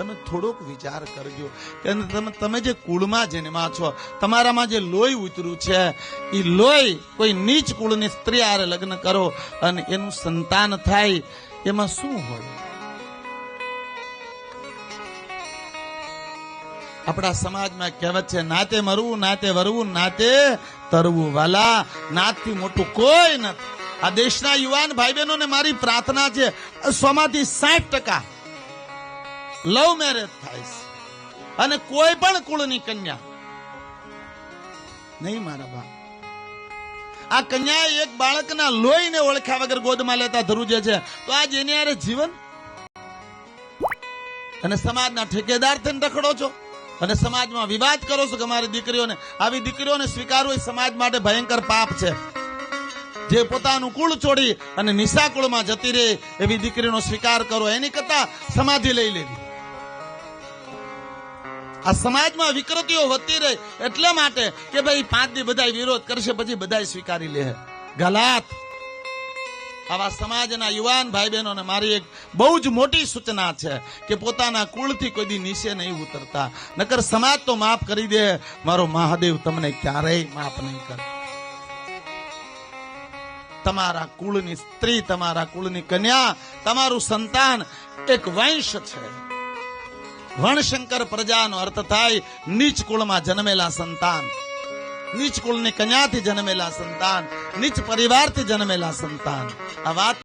તમે થોડોક વિચાર કરજો કે તમે જે કુળમાં જન્મા છો, તમારામાં જે લોહી ઉતર્યું છે, એ લોહી કોઈ નીચ કુળની સ્ત્રી આરે લગ્ન કરો અને એનું સંતાન થાય, એમાં શું હોય? આપણા સમાજમાં કહેવત છે, નાતે મરવું, નાતે વરવું, નાતે તરવું વાલા. નાતથી મોટું કોઈ નથી. આ દેશના યુવાન ભાઈ બહેનોને મારી પ્રાર્થના છે, સોમાંથી સાઠ ટકા લવ મેરેજ થાય છે. અને કોઈ પણ કુળની કન્યા. નહીં મારા બા. આ કન્યા એક બાળકના લોહીને ઓળખ્યા વગર ગોદમાં લેતા ધરુજે છે. તો આજ એની હારે જીવન? અને સમાજના ઠેકેદાર થઈને રખડો છો? અને સમાજમાં વિવાદ કરો છો કે મારી દીકરીઓને? આવી દીકરીઓને સ્વીકારવું એ સમાજ માટે ભયંકર પાપ છે. જે પોતાનું કુળ છોડી અને નિશા કુળમાં જતી રહે એવી દીકરીનો સ્વીકાર કરો. એની કરતા સમાધિ લઈ લેવી. આ સમાજમાં વિકૃતિઓ વધતી રહે એટલા માટે કે ભાઈ પાંચ દી બધા વિરોધ કરશે, પછી બધા સ્વીકારી લે ગલાત. આવા સમાજના યુવાન ભાઈ બહેનોને મારી એક બહુ જ મોટી સૂચના છે કે પોતાના કુળથી કોઈ દી નીચે નહીં ઉતરતા. નકર સમાજ તો માફ કરી દે. મારો મહાદેવ તમને ક્યારેય માફ નહીં કરે. તમારા કુળની સ્ત્રી, તમારા કુળની કન્યા, તમારું સંતાન એક વંશ છે. વણશંકર પ્રજાનો અર્થ થાય નીચ કુળમાં જન્મેલા સંતાન નીચ કુળની કન્યાથી જન્મેલા સંતાન નીચ પરિવારથી જન્મેલા સંતાન આ વાત